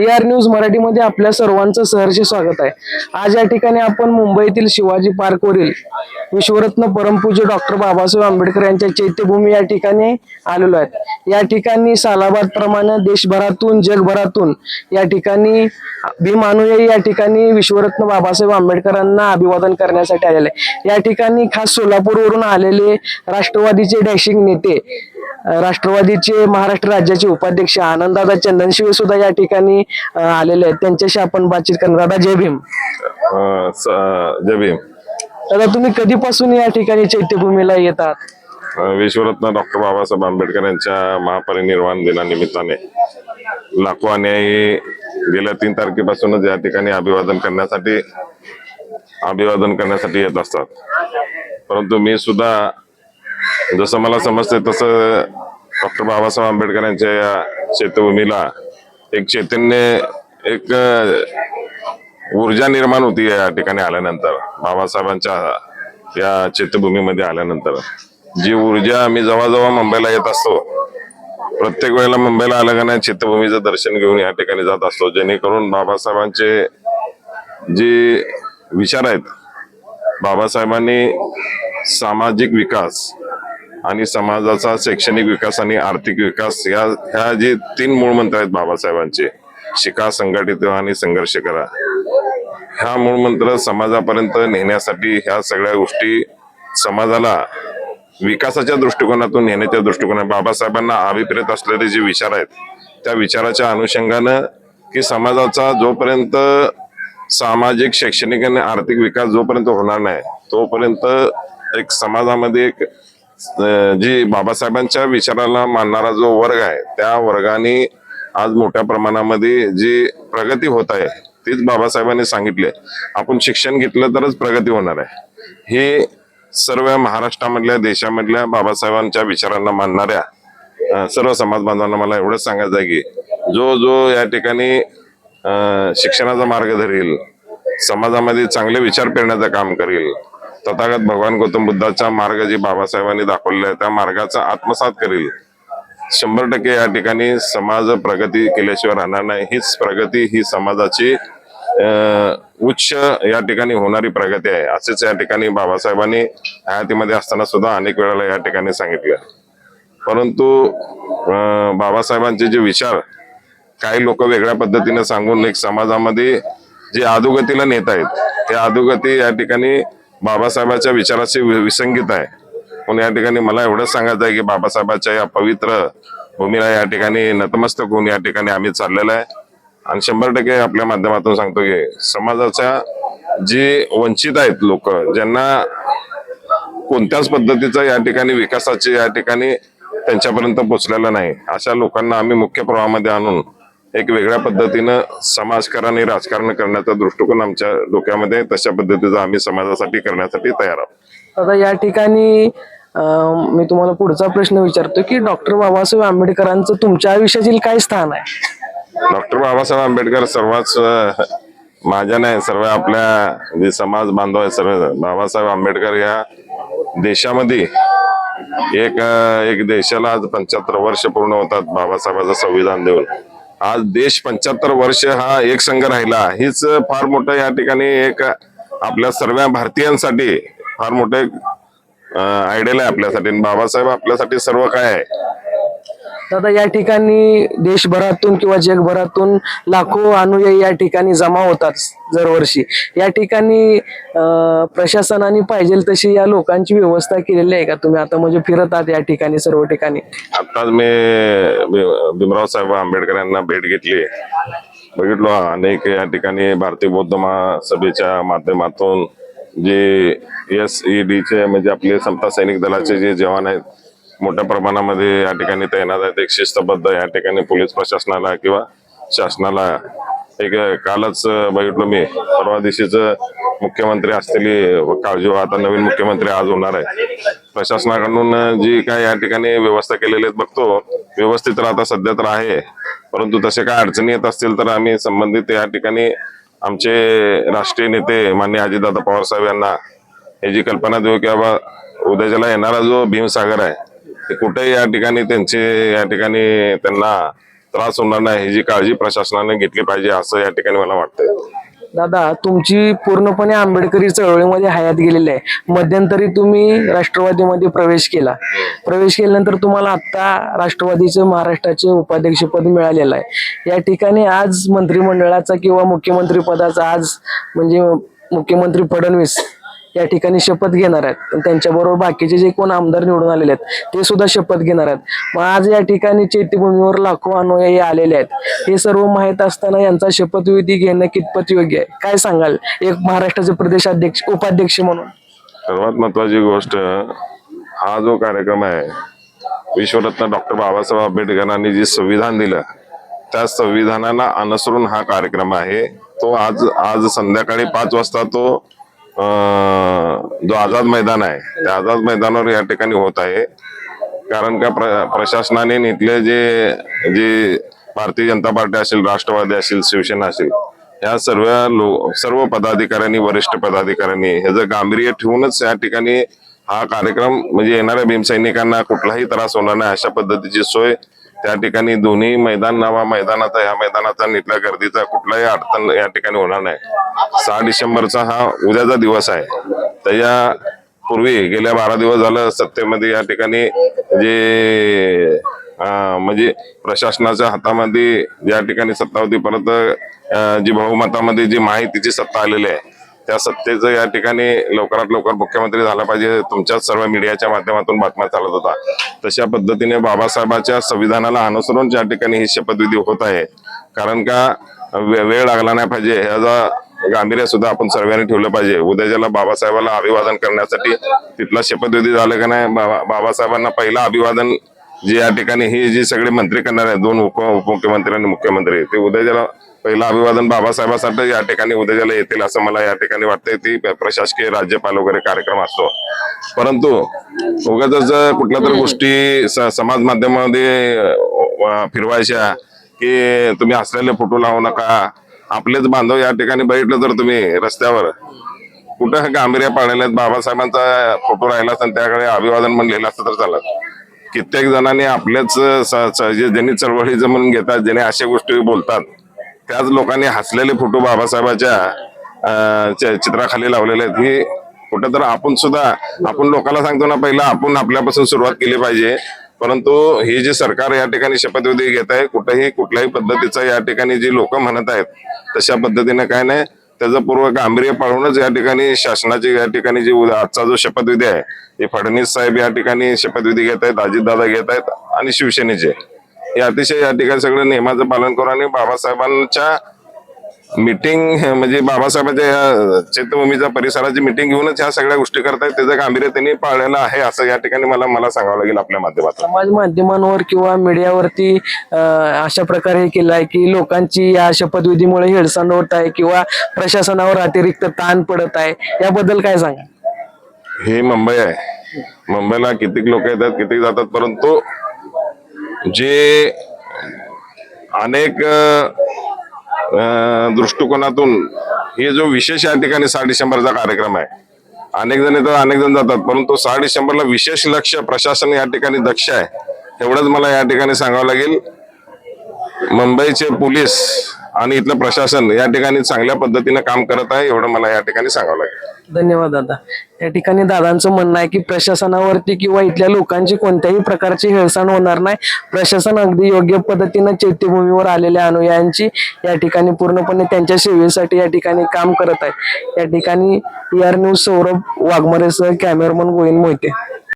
A R news मराठीमध्ये आपल्या सर्वांचं सहर्ष स्वागत आहे आज या ठिकाणी आपण मुंबईतील शिवाजी पार्कवरील विश्वरत्न परमपूज्य डॉक्टर बाबासाहेब आंबेडकर यांच्या चैत्यभूमी या ठिकाणी आलेलो आहेत या ठिकाणी सालाबाद प्रमाणे देशभरातून जगभरातून या ठिकाणी भीम अनुयायी या ठिकाणी विश्वरत्न बाबासाहेब आंबेडकरांना अभिवादन करण्यासाठी आलेले आहे. या ठिकाणी खास सोलापूरवरून आलेले राष्ट्रवादीचे डॅशिंग नेते राष्ट्रवादीचे महाराष्ट्र राज्याचे उपाध्यक्ष आनंददादा चंदनशिवे सुद्धा या ठिकाणी आलेले आहेत. त्यांच्याशी आपण बातचीत करणार दादा जय भीम. जय भीम. दादा तुम्ही कधीपासून या ठिकाणी चैत्यभूमीला येतात? विश्वरत्न डॉक्टर बाबासाहेब आंबेडकर यांच्या महापरिनिर्वाण दिनानिमित्ताने लाखो अनुयायी गेल्या तीन तारखेपासूनच या ठिकाणी अभिवादन करण्यासाठी अभिवादन करण्यासाठी येत असतात. परंतु मी सुद्धा जसं मला समजते तसं डॉक्टर बाबासाहेब आंबेडकर यांच्या या शेतभूमीला एक चैतन्य एक ऊर्जा निर्माण होती या ठिकाणी आल्यानंतर बाबासाहेबांच्या या चैत्यभूमीमध्ये आल्यानंतर. जी ऊर्जा मी जवळजवळ मुंबईला येत असतो प्रत्येक वेळेला मुंबईला आलं का नाही चैत्यभूमीचं दर्शन घेऊन या ठिकाणी जात असतो. जेणेकरून बाबासाहेबांचे जे विचार आहेत बाबासाहेबांनी सामाजिक विकास आणि समाजाचा शैक्षणिक विकास आणि आर्थिक विकास या ह्या जे तीन मूळ मंत्र आहेत बाबासाहेबांचे शिका संघटित आणि संघर्ष करा. ह्या मूळ मंत्र समाजापर्यंत नेण्यासाठी ह्या सगळ्या गोष्टी समाजाला विकासाच्या दृष्टिकोनातून नेण्याच्या दृष्टिकोनात बाबासाहेबांना अभिप्रेत असलेले जे विचार आहेत त्या विचाराच्या अनुषंगानं की समाजाचा जोपर्यंत सामाजिक शैक्षणिक आणि आर्थिक विकास जोपर्यंत होणार नाही तोपर्यंत एक समाजामध्ये एक जी बाबासाहेबांच्या विचाराला मानणारा जो वर्ग आहे त्या वर्गाने आज मोठ्या प्रमाणामध्ये जी प्रगती होत आहे तीच बाबासाहेबांनी सांगितले आपण शिक्षण घेतलं तरच प्रगती होणार आहे. हे सर्व महाराष्ट्रामधल्या देशामधल्या बाबासाहेबांच्या विचारांना मानणाऱ्या सर्व समाज बांधवांना मला एवढंच सांगायचं आहे की जो जो या ठिकाणी शिक्षणाचा मार्ग धरेल समाजामध्ये चांगले विचार पेरण्याचं काम करेल तथागत भगवान गौतम बुद्धाचा मार्ग जे बाबासाहेबांनी दाखवलेला आहे त्या मार्गाचा आत्मसात करेल. शंभर टक्के या ठिकाणी समाज प्रगती केल्याशिवाय राहणार नाही. हीच प्रगती ही समाजाची उच्च या ठिकाणी होणारी प्रगती आहे. असेच या ठिकाणी बाबासाहेबांनी हयातीमध्ये असताना सुद्धा अनेक वेळेला या ठिकाणी सांगितलं. परंतु बाबासाहेबांचे जे विचार काही लोक वेगळ्या पद्धतीने सांगून एक समाजामध्ये जे अधोगतीला नेत आहेत ते अधोगती या ठिकाणी बाबासाहेबांच्या विचाराशी वि- विसंगीत आहे. म्हणून या ठिकाणी मला एवढंच सांगायचं आहे की बाबासाहेबांच्या या पवित्र भूमीला या ठिकाणी नतमस्तक होऊन या ठिकाणी आम्ही चाललेलो आहे. आणि शंभर टक्के आपल्या माध्यमातून सांगतो की समाजाच्या जे वंचित आहेत लोक ज्यांना कोणत्याच पद्धतीचा या ठिकाणी विकासाचे या ठिकाणी त्यांच्यापर्यंत पोचलेलं नाही अशा लोकांना आम्ही मुख्य प्रवाहामध्ये आणून एक वेगळ्या पद्धतीनं समाजकारण आणि राजकारण करण्याचा दृष्टिकोन आमच्या डोक्यामध्ये. तशा पद्धतीचं आम्ही समाजासाठी करण्यासाठी तयार आहोत. आता या ठिकाणी मी तुम्हाला पुढचा प्रश्न विचारतो की डॉक्टर बाबासाहेब आंबेडकरांचं तुमच्या आयुष्यातील काय स्थान आहे? डॉक्टर बाबासाहेब आंबेडकर सर्वच माझ्या नाही सर्व आपल्या जे समाज बांधव आहे सर्व बाबासाहेब आंबेडकर या देशामध्ये एक एक देशाला आज पंच्याहत्तर वर्ष पूर्ण होतात बाबासाहेबाचं संविधान देऊन. आज देश पंच्याहत्तर वर्ष हा एक संघ राहिला. हीच फार मोठं या ठिकाणी एक आपल्या सर्व भारतीयांसाठी फार मोठे आयडियल आहे आपल्यासाठी. बाबासाहेब आपल्यासाठी सर्व काय आहे? दादा या ठिकाणी देशभरातून किंवा जगभरातून लाखो अनुयायी या ठिकाणी जमा होतात दरवर्षी. या ठिकाणी प्रशासनाने पाहिजे तशी या लोकांची व्यवस्था केलेली आहे का? तुम्ही आता म्हणजे फिरत आहात या ठिकाणी सर्व ठिकाणी. आताच मी भीमराव साहेब आंबेडकर यांना भेट घेतली. बघितलो अनेक या ठिकाणी भारतीय बौद्ध महासभेच्या माध्यमातून जे एस ई चे म्हणजे आपले समता सैनिक दलाचे जे जवान आहेत मोठ्या प्रमाणामध्ये या ठिकाणी तैनात आहेत. एक शिस्तबद्ध या ठिकाणी पोलीस प्रशासनाला किंवा शासनाला एक कालच बघितलो मी परवा दिवशीच मुख्यमंत्री असलेली काळजी आता नवीन मुख्यमंत्री आज होणार आहे. प्रशासनाकडून जी काय या ठिकाणी व्यवस्था केलेली आहेत बघतो. व्यवस्थित तर आता सध्या तर आहे. परंतु तसे काय अडचणी येत असतील तर आम्ही संबंधित या ठिकाणी आमचे राष्ट्रीय नेते मान्य अजितदादा पवार साहेब यांना हे जी कल्पना देऊ की बाबा उद्याच्याला येणारा जो भीमसागर आहे ते कुठेही या ठिकाणी त्यांचे या ठिकाणी त्यांना त्रास होणार नाही ह्याची काळजी प्रशासनाने घेतली पाहिजे असं या ठिकाणी मला वाटतंय. दादा तुमची पूर्णपणे आंबेडकरी चळवळीमध्ये हयात गेलेली आहे. मध्यंतरी तुम्ही राष्ट्रवादीमध्ये प्रवेश केला. प्रवेश केल्यानंतर तुम्हाला आता राष्ट्रवादीचे महाराष्ट्राचे उपाध्यक्षपद मिळालेलं आहे. या ठिकाणी आज मंत्रिमंडळाचा किंवा मुख्यमंत्री पदाचा आज म्हणजे मुख्यमंत्री फडणवीस या ठिकाणी शपथ घेणार आहेत. त्यांच्याबरोबर बाकीचे जे कोण आमदार निवडून आलेले आहेत ते सुद्धा शपथ घेणार आहेत. मग आज या ठिकाणी चैत्यभूमीवर लाखो अनुयायी आलेले आहेत. हे सर्व माहीत असताना यांचा शपथविधी घेणं कितपत योग्य आहे? काय सांगाल? एक महाराष्ट्राचे प्रदेशाध्यक्ष उपाध्यक्ष म्हणून. सर्वात महत्वाची गोष्ट हा जो कार्यक्रम आहे विश्वरत्न डॉक्टर बाबासाहेब आंबेडकरांनी जे संविधान दिलं त्या संविधानाला अनुसरून हा कार्यक्रम आहे. तो आज आज संध्याकाळी पाच वाजता तो जो आझाद मैदान आहे त्या आझाद मैदानावर या ठिकाणी होत आहे. कारण का प्र, प्रशासनाने इथले जे जे भारतीय जनता पार्टी असेल राष्ट्रवादी असेल शिवसेना असेल या सर्व लो सर्व पदाधिकाऱ्यांनी वरिष्ठ पदाधिकाऱ्यांनी ह्याचं गांभीर्य ठेवूनच या ठिकाणी हा कार्यक्रम म्हणजे येणाऱ्या भीमसैनिकांना कुठलाही त्रास होणार नाही अशा पद्धतीची सोय त्या ठिकाणी दोन्ही मैदान नावा मैदानाचा या मैदानाचा निटल्या गर्दीचा कुठलाही अडचण या ठिकाणी होणार नाही. सहा डिसेंबरचा हा उद्याचा दिवस आहे. त्याच्या पूर्वी गेल्या बारा दिवस झालं सत्तेमध्ये या ठिकाणी जे म्हणजे प्रशासनाच्या हातामध्ये ज्या ठिकाणी सत्ता होती परत जी बहुमतामध्ये जी माहितीची सत्ता आलेली आहे त्या सत्तेचं या ठिकाणी लवकरात लवकर मुख्यमंत्री झाला पाहिजे. तुमच्याच सर्व मीडियाच्या माध्यमातून बातम्या चालत होता. तशा पद्धतीने बाबासाहेबांच्या संविधानाला अनुसरून ज्या ठिकाणी ही शपथविधी होत आहे कारण का वे- वेळ लागला नाही पाहिजे. ह्याचा गांभीर्य सुद्धा आपण सर्वांनी ठेवलं पाहिजे. उद्याच्याला बाबासाहेबाला अभिवादन करण्यासाठी तिथला शपथविधी झालं का नाही बाबा- बाबासाहेबांना पहिला अभिवादन जे या ठिकाणी हे जे सगळे मंत्री करणार आहेत दोन उप उपमुख्यमंत्री आणि मुख्यमंत्री ते उद्याच्याला पहिलं अभिवादन बाबासाहेबांसाठी या ठिकाणी उद्याच्याला येतील असं मला या ठिकाणी वाटतंय ती प्रशासकीय राज्यपाल वगैरे कार्यक्रम असतो. परंतु उगाच कुठल्या तर गोष्टी समाज माध्यमामध्ये फिरवायच्या की तुम्ही असलेले फोटो लावू नका. आपलेच बांधव या ठिकाणी बघितलं तर तुम्ही रस्त्यावर. कुठं गांभीर्य पाळलेले बाबासाहेबांचा फोटो राहिला असता त्याकडे अभिवादन पण लिहिलं असतं तर चालत. कित्येक जणांनी आपल्याच ज्यांनी चळवळीचं म्हणून घेतात ज्यांनी अशा गोष्टी बोलतात त्याच लोकांनी हसलेले फोटो बाबासाहेबाच्या च- चित्राखाली लावलेले आहेत. ही कुठं तर आपण सुद्धा आपण लोकांना सांगतो ना पहिला आपण आपल्यापासून सुरुवात केली पाहिजे. परंतु हे जे सरकार या ठिकाणी शपथविधी घेत आहे कुठेही कुठल्याही पद्धतीचा या ठिकाणी जे लोक म्हणत आहेत तशा पद्धतीने काय नाही. त्याचं पूर्व गांभीर्य पाळूनच या ठिकाणी शासनाची या ठिकाणी जी उद्या- आजचा जो शपथविधी आहे हे फडणवीस साहेब या ठिकाणी शपथविधी घेत आहेत अजितदादा घेत आहेत आणि शिवसेनेचे. हे अतिशय या ठिकाणी सगळं नियमाचं पालन करून आणि बाबासाहेबांच्या मिटिंग म्हणजे बाबासाहेबांच्या या चैत्यभूमीच्या परिसराची मिटिंग घेऊनच ह्या सगळ्या गोष्टी करतायत. त्याचं गांभीर्य त्यांनी पाळलेलं आहे असं या ठिकाणी मला मला सांगावं लागेल आपल्या माध्यमातून. समाज माध्यमांवर किंवा मीडियावरती अशा प्रकारे हे केलं आहे की लोकांची या शपथविधीमुळे हेळसांड होत आहे किंवा प्रशासनावर अतिरिक्त ताण पडत आहे. याबद्दल काय सांगा हे मुंबई आहे. मुंबईला कितीक लोक येतात कितीक जातात परंतु जे अनेक दृष्टिकोनातून हे जो विशेष या ठिकाणी सहा डिसेंबरचा कार्यक्रम आहे. अनेक जण येतात अनेक जण जातात परंतु सहा डिसेंबरला विशेष लक्ष प्रशासन या ठिकाणी दक्ष आहे. एवढंच मला या ठिकाणी सांगावं लागेल. मुंबईचे पोलीस आणि इथलं प्रशासन या ठिकाणी चांगल्या पद्धतीने काम करत आहे एवढं मला या ठिकाणी सांगावं लागेल. धन्यवाद दादा. या ठिकाणी दादांचं म्हणणं आहे की प्रशासनावरती किंवा इथल्या लोकांची कोणत्याही प्रकारची हेळसाण होणार नाही. प्रशासन अगदी योग्य पद्धतीनं चैत्यभूमीवर आलेल्या अनुयायांची या ठिकाणी पूर्णपणे त्यांच्या सेवेसाठी या ठिकाणी काम करत आहे. या ठिकाणी आर न्यूज सौरभ वाघमरेसह कॅमेरामन गोविंद मोहिते.